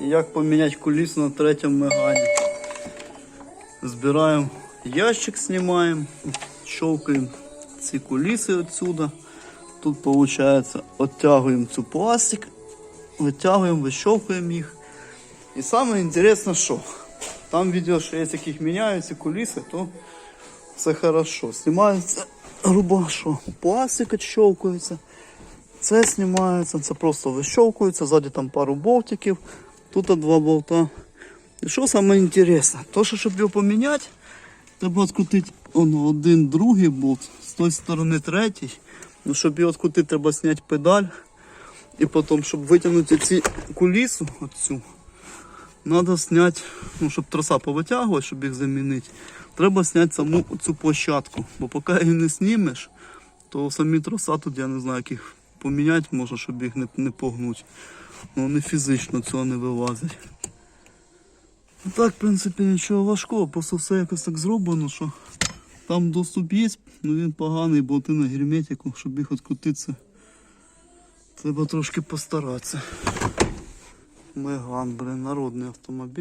як поміняти кулісу на третьому мегані. Збираємо ящик, знімаємо, щовкаємо ці куліси отсюда. Тут виходить, оттягуємо цю пластик, витягуємо, вищовкуємо їх. І саме що там відео, що є, яких міняють ці куліси, то все хорошо. Знімається, грубо що, пластик відщовкується. Це знімається, це просто вищовкується, ззаді там пару болтиків, тут два болта. І що саме інтересне, то що щоб його поміняти, треба відкрутити воно, один другий болт, з тої сторони третій. Ну, щоб його відкрутити, треба зняти педаль. І потім, щоб витягнути ці кулісу, оцю, треба зняти, ну, щоб троса повитягувати, щоб їх замінити, треба зняти саму цю площадку. Бо поки її не знімеш, то самі троса тут я не знаю, як їх поміняти можна, щоб їх не, не погнути. Ну вони фізично цього не вилазять. Ну так, в принципі, нічого важкого, просто все якось так зроблено, що там доступ є, але він поганий, бо ти на герметику, щоб їх відкрутитися. Треба трошки постаратися. Меган, блин, народний автомобіль.